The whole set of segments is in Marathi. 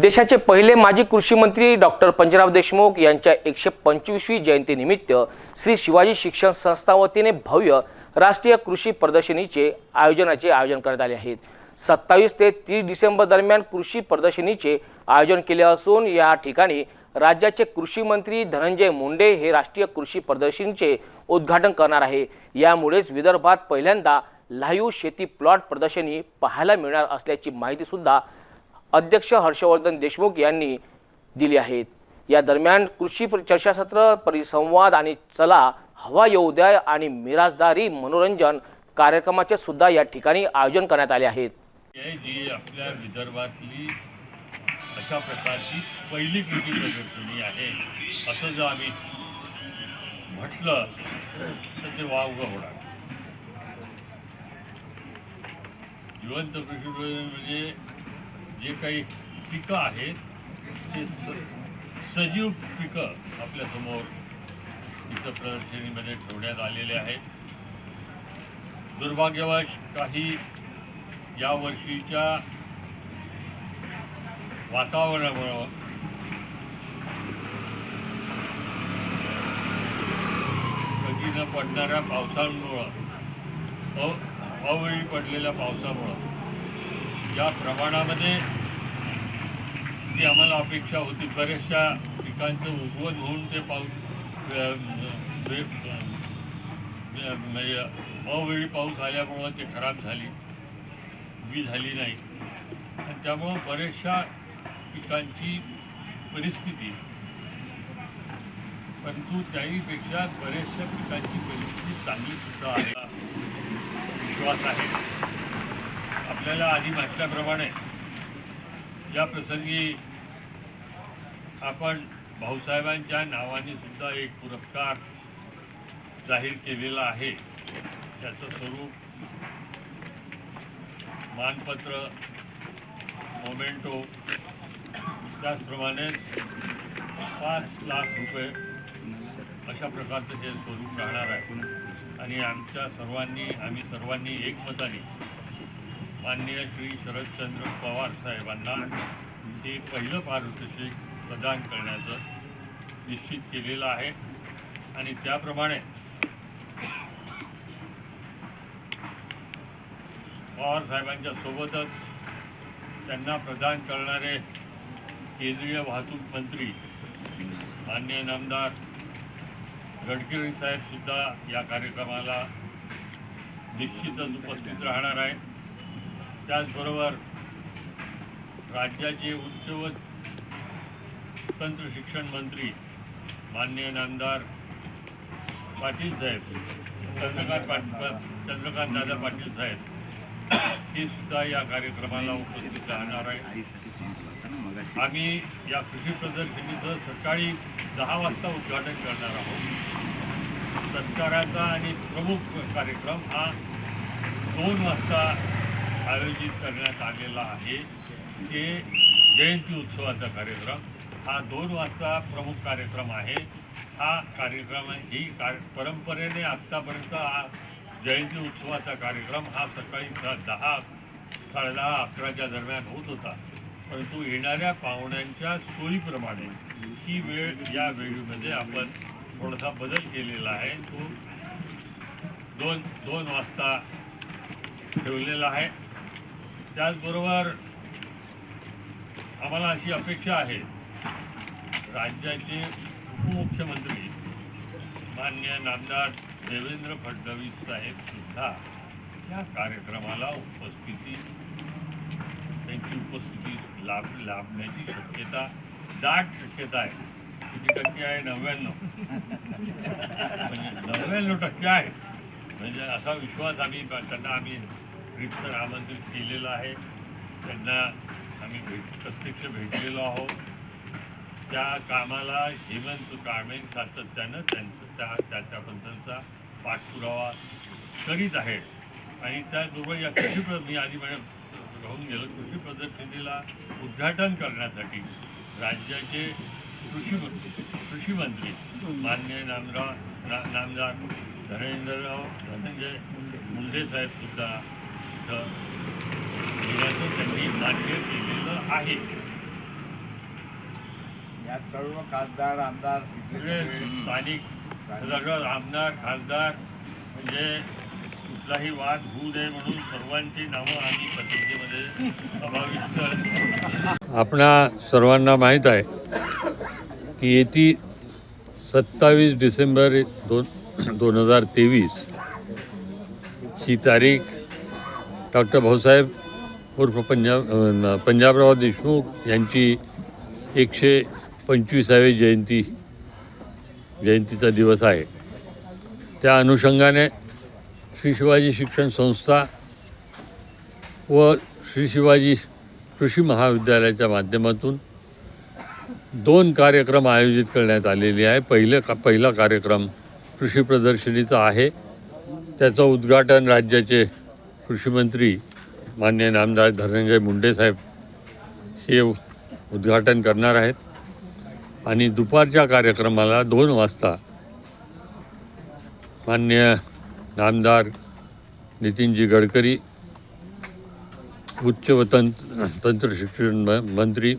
देशाचे पहिले माजी कृषी मंत्री डॉक्टर पंजाबराव देशमुख यांच्या एकशे पंचवीसवी जयंतीनिमित्त श्री शिवाजी शिक्षण संस्था वतीने भव्य राष्ट्रीय कृषी प्रदर्शनीचे आयोजनाचे आयोजन करण्यात आले आहेत सत्तावीस ते तीस डिसेंबर दरम्यान कृषी प्रदर्शनीचे आयोजन केले असून या ठिकाणी राज्याचे कृषी मंत्री धनंजय मुंडे हे राष्ट्रीय कृषी प्रदर्शनीचे उद्घाटन करणार आहे. यामुळेच विदर्भात पहिल्यांदा लाईव्ह शेती प्लॉट प्रदर्शनी पाहायला मिळणार असल्याची माहितीसुद्धा अध्यक्ष हर्षवर्धन देशमुख यांनी दिली आहेत. या दरम्यान कृषी चर्चासत्र परिसंवाद आणि चला हवा येऊ द्या आणि मिराजदारी मनोरंजन कार्यक्रमाचे सुद्धा या ठिकाणी आयोजन करण्यात आले आहेत. जी आपल्या विदर्भातली अशा प्रकारची पहिली कृषी प्रदर्शनी आहे असं जर आम्ही म्हटलं तर ते वावग होणार. जिवंत कृषी प्रदर्शन म्हणजे जे काही पिकं आहेत ते स सजीव पिकं आपल्यासमोर इथं प्रदर्शनीमध्ये ठेवण्यात आलेले आहेत. दुर्भाग्यवश काही या वर्षीच्या वातावरणामुळं कधी न पडणाऱ्या पावसामुळं अवेळी पडलेल्या पावसामुळं ज्या प्रमाणामध्ये ती आम्हाला अपेक्षा होती. बऱ्याचशा पिकांचं उगवण होऊन ते पाऊस म्हणजे अवेळी पाऊस आल्यामुळं ते खराब झाली. बी झाली नाही. आणि त्यामुळं बऱ्याचशा पिकांची परिस्थिती. परंतु त्याहीपेक्षा बऱ्याचशा पिकांची परिस्थिती चांगली सुद्धा आहे विश्वास आहे. आपल्याला आधी म्हटल्याप्रमाणे या प्रसंगी आपण भाऊसाहेबांच्या नावाने सुद्धा एक पुरस्कार जाहीर केलेला आहे. त्याचं स्वरूप मानपत्र मोमेंटो त्याचप्रमाणे पाच लाख रुपये अशा प्रकारचं हे स्वरूप राहणार आहे. आणि आमच्या सर्वांनी आम्ही सर्वांनी एकमताने माननीय श्री शरदचंद्र पवार साहेबांना हे पहिलं पारितोषिक प्रदान करण्याचं निश्चित केलेलं आहे. आणि त्याप्रमाणे पवार साहेबांच्या सोबतच त्यांना प्रदान करणारे केंद्रीय वाहतूक मंत्री मान्य नामदार गडकरी साहेब सुद्धा या कार्यक्रमाला निश्चितच उपस्थित राहणार आहे त्याचबरोबर राज्याचे उच्च व तंत्र शिक्षण मंत्री मान्य नामदार पाटील साहेब चंद्रकांत पाट चंद्रकांत दादा पाटील साहेब हे सुद्धा या कार्यक्रमाला उपस्थित राहणार आहे आम्ही या कृषी प्रदर्शनीचं सकाळी दहा वाजता उद्घाटन करणार आहोत. सत्काराचा आणि प्रमुख कार्यक्रम हा दोन वाजता आयोजित करण्यात आलेला आहे. ते जयंती उत्सवाचा कार्यक्रम. हा दोन वाजता प्रमुख कार्यक्रम आहे. हा कार्यक्रम ही कार परंपरेने आत्तापर्यंत हा जयंती उत्सवाचा कार्यक्रम हा सकाळी दहा साडेदहा अकराच्या दरम्यान होत होता. परंतु येणाऱ्या पाहुण्यांच्या सोयीप्रमाणे ही वेळ या वेळेमध्ये आपण थोडासा बदल केलेला आहे. तो दोन दोन वाजता ठेवलेला आहे. त्याचबरोबर आम्हाला अशी अपेक्षा आहे. राज्याचे उपमुख्यमंत्री मान्य नामदार देवेंद्र फडणवीस साहेब सुद्धा या कार्यक्रमाला उपस्थिती त्यांची उपस्थिती लाभ लाभण्याची शक्यता दाट शक्यता आहे. किती टक्के आहे? नव्याण्णव. म्हणजे नव्याण्णव टक्के आहे. म्हणजे असा विश्वास आम्ही त्यांना आम्ही रितसर आमंत्रित केलेलं आहे. त्यांना आम्ही भेट प्रत्यक्ष भेटलेलो आहोत. त्या कामाला हेमंत कामेन सातत्यानं त्यांचं त्या त्याच्याबद्दलचा पाठपुरावा करीत आहे आणि त्याचबरोबर या कृषी मी आधी माझ्या राहून गेलो कृषी प्रदर्शनीला उद्घाटन करण्यासाठी राज्याचे कृषी कृषी मंत्री मान्य नामराव ना नामदार धनेंद्रराव धनंजय मुंडे साहेब सुद्धा त्यांनी मान्य केलेलं आहे सर्व खासदार आमदार सगळे स्थानिक सगळं आमदार खासदार म्हणजे कुठलाही वाद होऊ नये म्हणून सर्वांची नावं आम्ही पत्रिकेमध्ये समाविष्ट. आपणा सर्वांना माहीत आहे की येती सत्तावीस डिसेंबर दोन दोन हजार तेवीस ही तारीख डॉक्टर भाऊसाहेब उर्फ पंजाब पंजाबराव देशमुख यांची एकशे पंचवीसावी जयंती जयंतीचा दिवस आहे. त्या अनुषंगाने श्री शिवाजी शिक्षण संस्था व श्री शिवाजी कृषी महाविद्यालयाच्या माध्यमातून दोन कार्यक्रम आयोजित करण्यात आलेले आहे. पहिले का पहिला कार्यक्रम कृषी प्रदर्शनीचा आहे. त्याचं उद्घाटन राज्याचे कृषी मंत्री मान्य नामदार धनंजय मुंडे साहेब हे उद्घाटन करणार आहेत. आणि दुपारच्या कार्यक्रमाला दोन वाजता मान्य नामदार नितीनजी गडकरी उच्च व तंत्र तंत्र शिक्षण म- मंत्री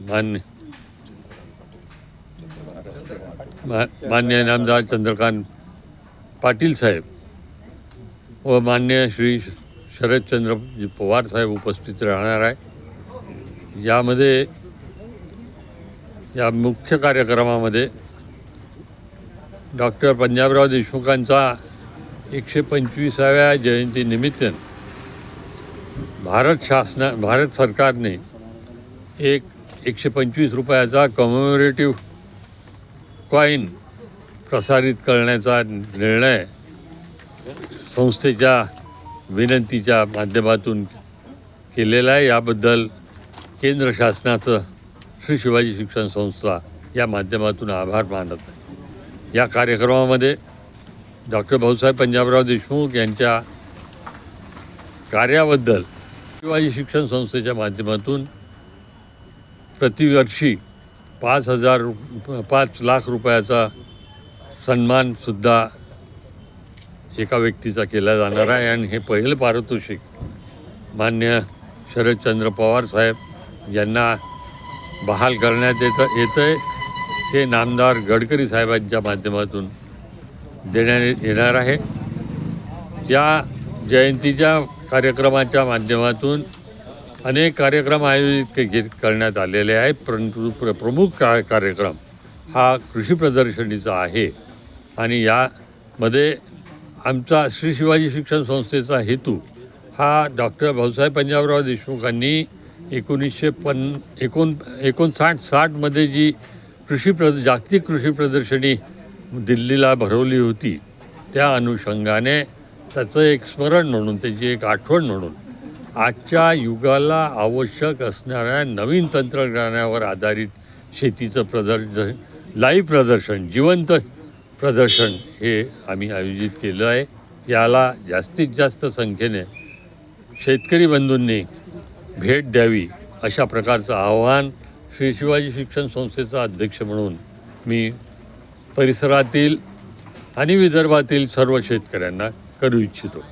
मान्य मा- मान्य नामदार चंद्रकांत पाटील साहेब व मान्य श्री शरदचंद्र पवार साहेब उपस्थित राहणार आहे. यामध्ये या मुख्य कार्यक्रमामध्ये डॉक्टर पंजाबराव देशमुखांचा एकशे पंचवीसाव्या जयंतीनिमित्त भारत शासना भारत सरकारने एक एकशे पंचवीस रुपयाचा कमोरेटिव्ह कॉईन प्रसारित करण्याचा निर्णय संस्थेच्या विनंतीच्या माध्यमातून केलेला आहे. याबद्दल केंद्र शासनाचं श्री शिवाजी शिक्षण संस्था या माध्यमातून आभार मानत आहे. या कार्यक्रमामध्ये डॉक्टर भाऊसाहेब पंजाबराव देशमुख यांच्या कार्याबद्दल शिवाजी शिक्षण संस्थेच्या माध्यमातून प्रतिवर्षी पाच हजार पाच लाख रुपयाचा सन्मानसुद्धा एका व्यक्तीचा केला जाणार आहे आणि हे पहिलं पारितोषिक मान्य शरदचंद्र पवार साहेब यांना बहाल करण्यात येतं येतं आहे ते नामदार गडकरी साहेबांच्या माध्यमातून देण्यात येणार आहे. या जयंतीच्या कार्यक्रमाच्या माध्यमातून अनेक कार्यक्रम आयोजित के- करण्यात आलेले आहेत. परंतु प्र प्रमुख का कार्यक्रम हा कृषी प्रदर्शनीचा आहे. आणि यामध्ये आमचा श्री शिवाजी शिक्षण संस्थेचा हेतू हा डॉक्टर भाऊसाहेब पंजाबराव देशमुखांनी एकोणीसशे पन एकोण एकोणसाठ साठमध्ये जी कृषी प्र जागतिक कृषी प्रदर्शनी दिल्लीला भरवली होती त्या अनुषंगाने त्याचं एक स्मरण म्हणून त्याची एक आठवण म्हणून आजच्या युगाला आवश्यक असणाऱ्या नवीन तंत्रज्ञानावर आधारित शेतीचं प्रदर्शन लाईव्ह प्रदर्शन जिवंत प्रदर्शन हे आम्ही आयोजित केलं आहे. याला जास्तीत जास्त संख्येने शेतकरी बंधूंनी भेट द्यावी अशा प्रकारचं आव्हान श्री शिवाजी शिक्षण संस्थेचा अध्यक्ष म्हणून मी परिसरातील आणि विदर्भातील सर्व शेतकऱ्यांना करू इच्छितो.